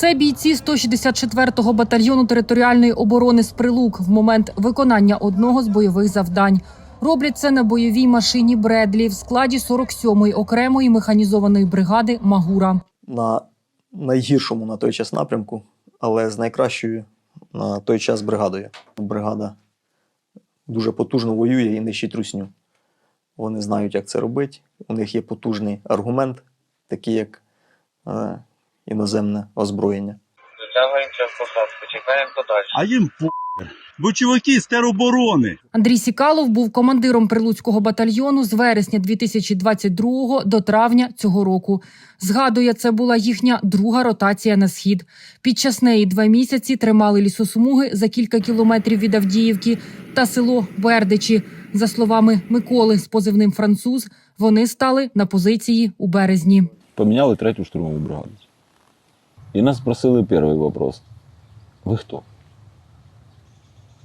Це бійці 164-го батальйону територіальної оборони з Прилук в момент виконання одного з бойових завдань. Роблять це на бойовій машині Бредлі в складі 47-ї окремої механізованої бригади Магура. на найгіршому на той час напрямку, але з найкращою на той час бригадою. Бригада дуже потужно воює і нищить русню. Вони знають, як це робити. У них є потужний аргумент, такий як е, іноземне озброєння. Затягуємося в посадку, чекаємо подальше. А їм похер. Бо чуваки з тероборони. Андрій Сікалов був командиром прилуцького батальйону з вересня 2022 до травня цього року. Згадує, це була їхня друга ротація на схід. Під час неї два місяці тримали лісосмуги за кілька кілометрів від Авдіївки та село Бердичі. За словами Миколи з позивним француз, вони стали на позиції у березні. поменяли третью штурмовую бригаду. И нас спросили первый вопрос. Вы кто?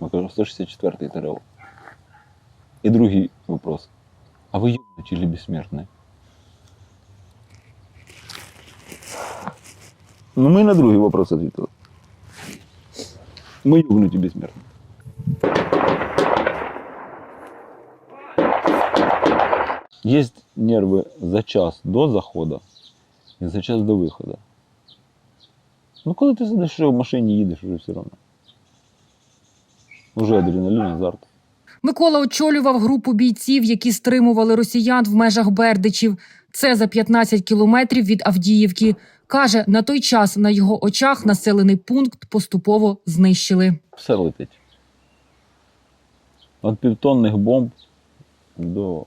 Мы кажем, 164-й ТРО. И другий вопрос. А вы ебнуть или бессмертные? Ну, мы на другий вопрос ответили. Мы ебнуть и бессмертные. Есть нервы за час до заходу і за час до виходу. Ну, коли ти сидиш в машині їдеш, вже все одно. Уже адреналін, азарт. Микола очолював групу бійців, які стримували росіян в межах Бердичів. Це за 15 кілометрів від Авдіївки. Каже, на той час на його очах населений пункт поступово знищили. Все летить. Від півтонних бомб до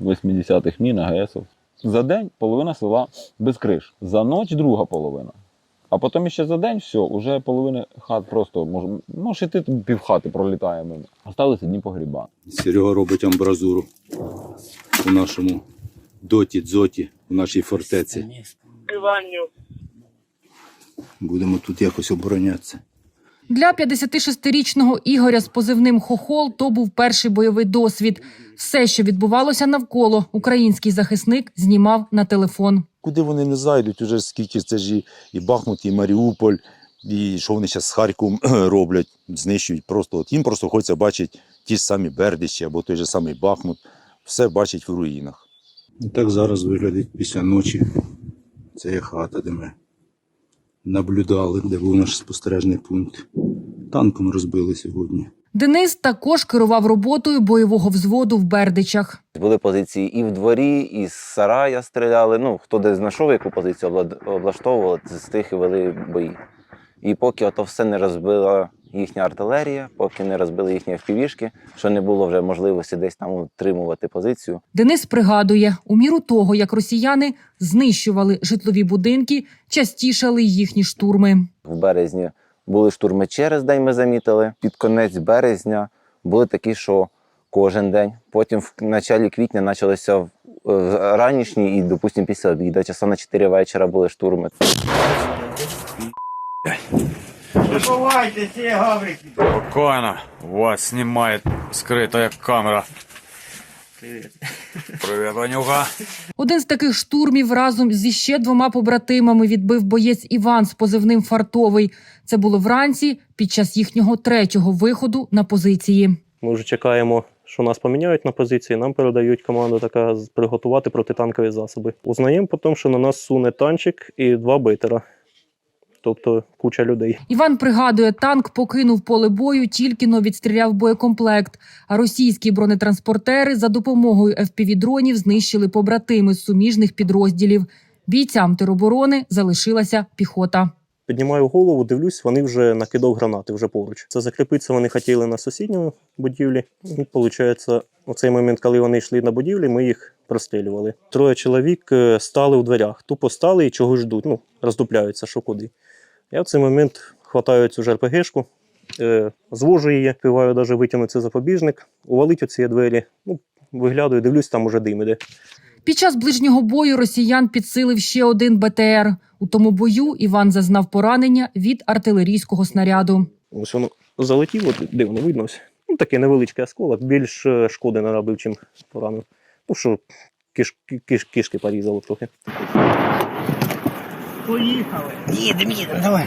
80-х мін, АГСів. За день половина села без криш. За ніч друга половина. А потім ще за день все, уже половина хат просто може, може і ти півхати пролітає мимо. Осталися дні погріба. Серега робить амбразуру у нашому доті, дзоті, у нашій фортеці. Будемо тут якось оборонятися. Для 56-річного Ігоря з позивним Хохол то був перший бойовий досвід. Все, що відбувалося навколо, український захисник знімав на телефон. Куди вони не зайдуть, уже скільки це ж і, і Бахмут, і Маріуполь, і що вони зараз з Харковом роблять, знищують. Просто от їм просто хочеться бачити ті ж самі Бердичі або той же самий Бахмут. Все бачить в руїнах. І так зараз виглядить після ночі. Це є хата, де ми наблюдали, де був наш спостережний пункт. Танком розбили сьогодні. Денис також керував роботою бойового взводу в Бердичах. Були позиції і в дворі, і з сарая стріляли. Ну, хто де знайшов яку позицію, облад- облаштовували, з тих і вели бої. І поки ото все не розбила їхня артилерія, поки не розбили їхні впівішки, що не було вже можливості десь там утримувати позицію. Денис пригадує, у міру того, як росіяни знищували житлові будинки, частішали їхні штурми. В березні були штурми через день, ми замітили. Під конець березня були такі, що кожен день. Потім в началі квітня почалися в- в ранішні і, допустимо, після обіду. Часа на 4 вечора були штурми. Спокойно. Вас снимает скрытая камера. Привет. Привет, Ванюха. Один з таких штурмів разом зі ще двома побратимами відбив боєць Іван з позивним Фартовий. Це було вранці під час їхнього третього виходу на позиції. Ми вже чекаємо, що нас поміняють на позиції. Нам передають команду така з- приготувати протитанкові засоби. Узнаємо потім, що на нас суне танчик і два битера, тобто куча людей. Іван пригадує, танк покинув поле бою, тільки но відстріляв боєкомплект. А російські бронетранспортери за допомогою FPV-дронів знищили побратими з суміжних підрозділів. Бійцям тероборони залишилася піхота. Піднімаю голову, дивлюсь, вони вже накидав гранати вже поруч. Це закріпитися вони хотіли на сусідньому будівлі. І виходить, у цей момент, коли вони йшли на будівлі, ми їх прострілювали. Троє чоловік е, стали у дверях, тупо стали і чого ждуть. Ну, роздупляються, що куди. Я в цей момент хватаю цю ж РПГшку, е, звожу її, співаю навіть витягнути запобіжник, увалить оці двері. Ну, виглядаю, дивлюсь, там уже дим іде. Під час ближнього бою росіян підсилив ще один БТР. У тому бою Іван зазнав поранення від артилерійського снаряду. Ось воно залетіло, де воно видно ось. Ну, такий невеличкий осколок, більш е, шкоди наробив, чим поранив. Ну, що киш, киш, кишки порізало трохи. Поїхали. Їдемо, їдемо, давай.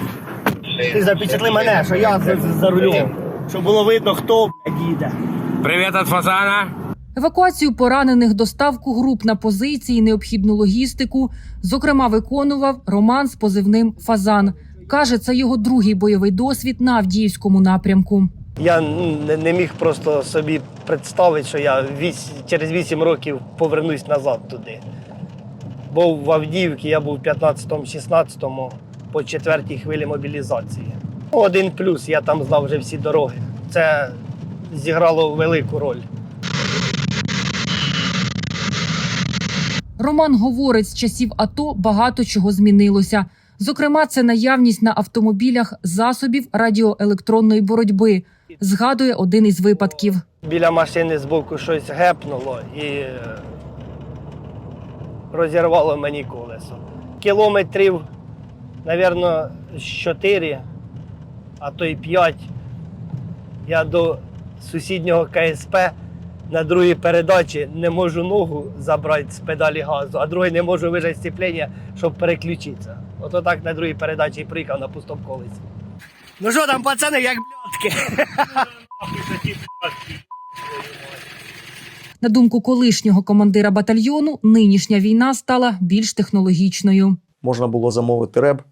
Ти запечатли мене, що я за, за рулем. Щоб було видно, хто блядь, їде. Привіт від фазана. Евакуацію поранених, доставку груп на позиції, необхідну логістику, зокрема, виконував Роман з позивним Фазан. Каже, це його другий бойовий досвід на Авдіївському напрямку. Я не, не міг просто собі представити, що я вісь, через 8 років повернусь назад туди. Бо в Авдіївці я був в 15-16 по четвертій хвилі мобілізації. Один плюс, я там знав вже всі дороги. Це зіграло велику роль. Роман говорить, з часів АТО багато чого змінилося. Зокрема, це наявність на автомобілях засобів радіоелектронної боротьби. Згадує один із випадків. Біля машини збоку щось гепнуло і розірвало мені колесо. Кілометрів, мабуть, з 4, а то й 5. Я до сусіднього КСП на другій передачі не можу ногу забрати з педалі газу, а другий не можу вижати сцеплення, щоб переключитися. Ото так на другій передачі і приїхав на пустому колесі. Ну що там, пацани, як блядки? На думку колишнього командира батальйону, нинішня війна стала більш технологічною. Можна було замовити реб,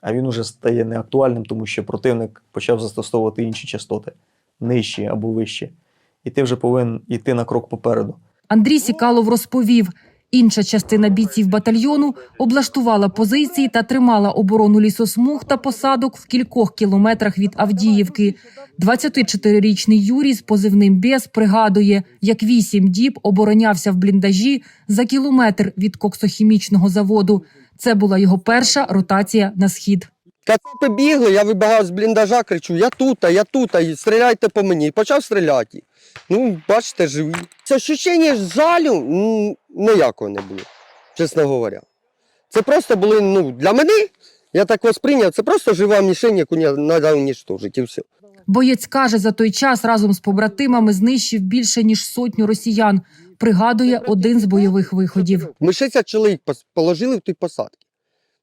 а він уже стає неактуальним, тому що противник почав застосовувати інші частоти, нижчі або вищі. І ти вже повинен йти на крок попереду. Андрій Сікалов розповів, інша частина бійців батальйону облаштувала позиції та тримала оборону лісосмуг та посадок в кількох кілометрах від Авдіївки. 24-річний Юрій з позивним Бес пригадує, як вісім діб оборонявся в бліндажі за кілометр від коксохімічного заводу. Це була його перша ротація на схід. Кацапи бігли, я вибігав з бліндажа, кричу: Я тут, я тут, і стріляйте по мені. І почав стріляти. Ну, бачите, живі. Це ощущення жалю ніякого не було, чесно говоря. Це просто були, ну, для мене, я так восприйняв, це просто жива мішень, яку треба унічтожити, і все. Боєць каже, за той час разом з побратимами знищив більше ніж сотню росіян. Пригадує один з бойових виходів. Ми 60 чоловік положили в ті посадки.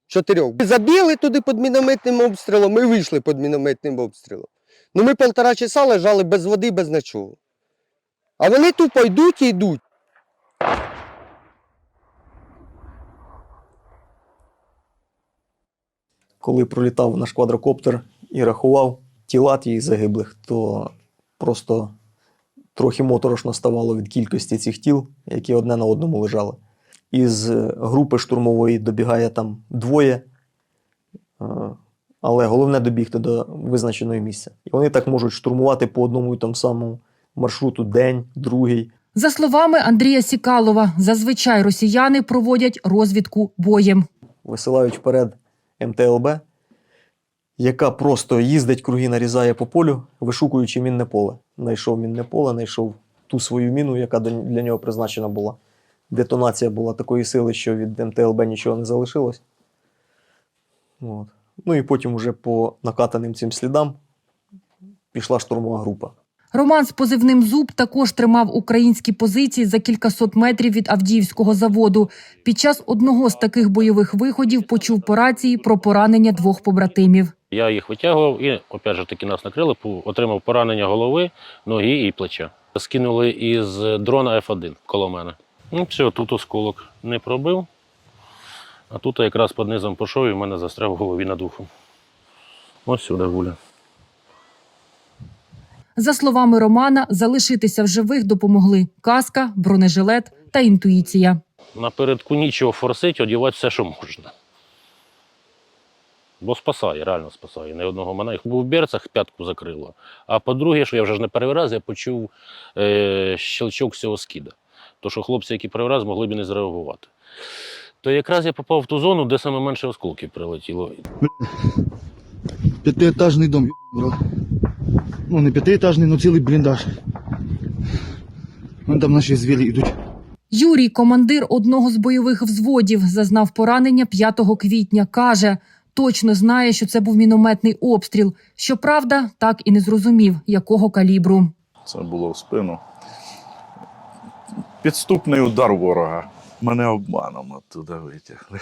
Чотирьох. Забігли туди під мінометним обстрілом, ми вийшли під мінометним обстрілом. Ну ми півтора часа лежали без води, без нічого. А вони тупо йдуть і йдуть. Коли пролітав наш квадрокоптер і рахував тіла тих загиблих, то просто трохи моторошно ставало від кількості цих тіл, які одне на одному лежали. Із е, групи штурмової добігає там двоє, е, але головне добігти до визначеного місця. І вони так можуть штурмувати по одному і тому самому маршруту день, другий. За словами Андрія Сікалова, зазвичай росіяни проводять розвідку боєм. висилають вперед МТЛБ, яка просто їздить круги, нарізає по полю, вишукуючи мінне поле. Найшов мінне поле, знайшов ту свою міну, яка для нього призначена була. Детонація була такої сили, що від МТЛБ нічого не залишилось. От. Ну і потім уже по накатаним цим слідам пішла штурмова група. Роман з позивним Зуб також тримав українські позиції за кількасот метрів від Авдіївського заводу. Під час одного з таких бойових виходів почув по рації про поранення двох побратимів. Я їх витягував і, опять же таки, нас накрили, отримав поранення голови, ноги і плеча. Скинули із дрона F1 коло мене. Ну, все, тут осколок не пробив, а тут якраз під низом пішов і в мене застряг в голові над ухом. Ось сюди гуля. За словами Романа, залишитися в живих допомогли каска, бронежилет та інтуїція. Напередку нічого форсить, одягати все, що можна. Бо спасає, реально спасає. Не одного мене. Їх був в берцях, п'ятку закрило. А по-друге, що я вже ж не перший раз, я почув е, щелчок цього скида. То що хлопці, які перший раз, могли б і не зреагувати. То якраз я попав в ту зону, де саме менше осколків прилетіло. П'ятиэтажний дом, ебаный в рот. Ну, не п'ятиэтажний, но цілий бліндаж. Вон там наші звірі йдуть. Юрій, командир одного з бойових взводів, зазнав поранення 5 квітня. Каже, точно знає, що це був мінометний обстріл. Щоправда, так і не зрозумів, якого калібру. Це було в спину. Підступний удар ворога. Мене обманом оттуда витягли.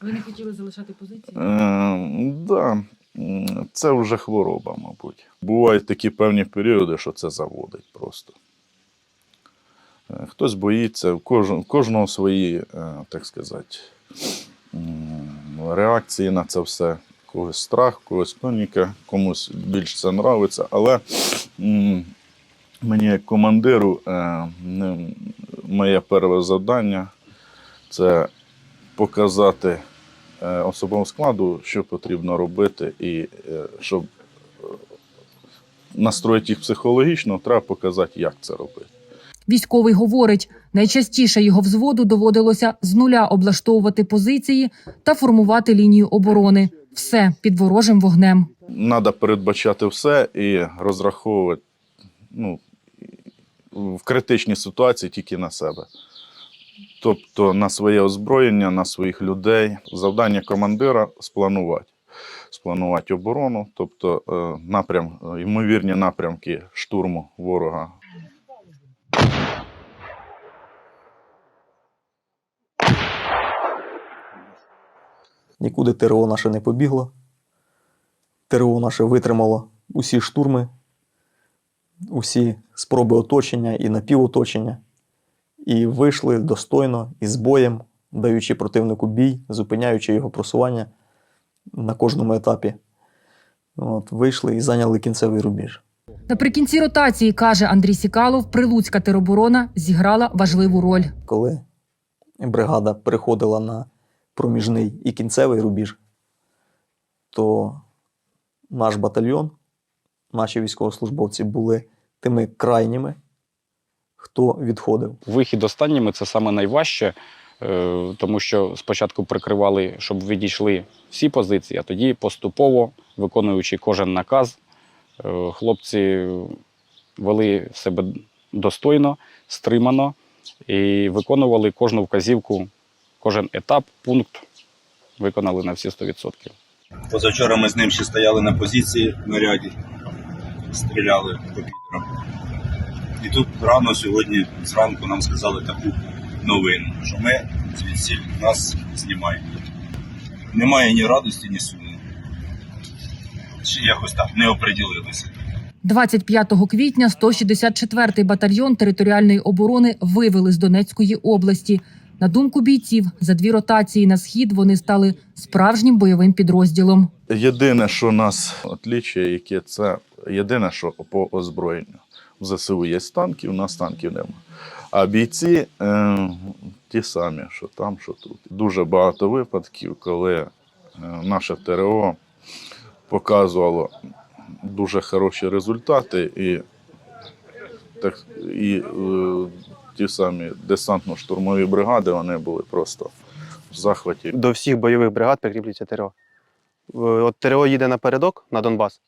Ви не хотіли залишати позиції? Е, да, м, це вже хвороба, мабуть. Бувають такі певні періоди, що це заводить просто. Е, Хтось боїться, в кожного, свої, е, так сказати, реакції на це все. Когось страх, когось паніка, комусь більш це нравиться. Але мені як командиру е, моє перше завдання це показати е, особовому складу, що потрібно робити, і е, щоб настроїти їх психологічно, треба показати, як це робити. Військовий говорить, найчастіше його взводу доводилося з нуля облаштовувати позиції та формувати лінію оборони. Все під ворожим вогнем. Треба передбачати все і розраховувати ну, в критичній ситуації тільки на себе. Тобто на своє озброєння, на своїх людей. Завдання командира спланувати. Спланувати оборону, тобто е, напрям, е, ймовірні напрямки штурму ворога Нікуди ТРО наше не побігло. ТРО наше витримало усі штурми, усі спроби оточення і напівоточення. І вийшли достойно і з боєм, даючи противнику бій, зупиняючи його просування на кожному етапі. От, вийшли і зайняли кінцевий рубіж. Наприкінці ротації каже Андрій Сікалов, прилуцька тероборона зіграла важливу роль. Коли бригада переходила на проміжний і кінцевий рубіж, то наш батальйон, наші військовослужбовці були тими крайніми, хто відходив. Вихід останніми це саме найважче, е, тому що спочатку прикривали, щоб відійшли всі позиції, а тоді поступово, виконуючи кожен наказ, е, хлопці вели себе достойно, стримано і виконували кожну вказівку, кожен етап, пункт виконали на всі 100%. Позавчора ми з ним ще стояли на позиції в наряді, стріляли по підерам. І тут рано сьогодні зранку нам сказали таку новину, що ми звідси нас знімають. Немає ні радості, ні суму. Чи якось так не оприділилися. 25 квітня 164-й батальйон територіальної оборони вивели з Донецької області. На думку бійців, за дві ротації на схід вони стали справжнім бойовим підрозділом. Єдине, що нас отлічує, яке це єдине, що по озброєнню. В ЗСУ є танки, у нас танків нема. А бійці е, ті самі, що там, що тут. Дуже багато випадків, коли е, наше ТРО показувало дуже хороші результати, і, так, і е, ті самі десантно-штурмові бригади вони були просто в захваті. До всіх бойових бригад прикріплюється ТРО. От ТРО їде напередок на Донбас,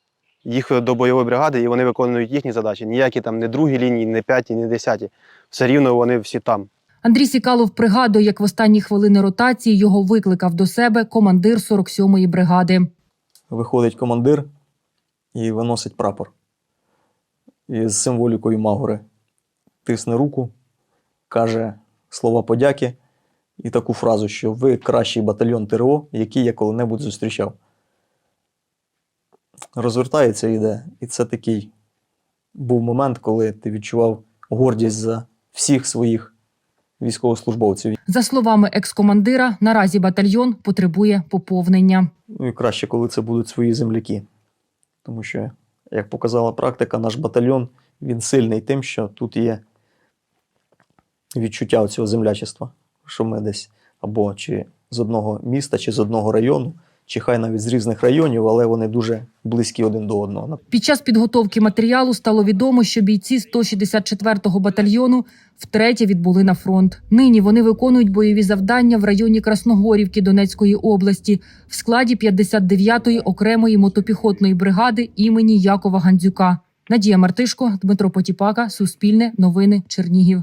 їх до бойової бригади, і вони виконують їхні задачі. Ніякі там не другі лінії, не п'яті, не десяті. Все рівно вони всі там. Андрій Сікалов пригадує, як в останні хвилини ротації його викликав до себе командир 47-ї бригади. Виходить командир і виносить прапор із символікою Магори. Тисне руку, каже слова подяки і таку фразу, що ви кращий батальйон ТРО, який я коли-небудь зустрічав. Розвертається і йде. І це такий був момент, коли ти відчував гордість за всіх своїх військовослужбовців. За словами екс-командира, наразі батальйон потребує поповнення. Ну і краще, коли це будуть свої земляки. Тому що, як показала практика, наш батальйон він сильний тим, що тут є відчуття цього землячества, що ми десь або чи з одного міста, чи з одного району, чи хай навіть з різних районів, але вони дуже близькі один до одного. Під час підготовки матеріалу стало відомо, що бійці 164-го батальйону втретє відбули на фронт. Нині вони виконують бойові завдання в районі Красногорівки Донецької області в складі 59-ї окремої мотопіхотної бригади імені Якова Гандзюка. Надія Мартишко, Дмитро Потіпака, Суспільне, Новини, Чернігів.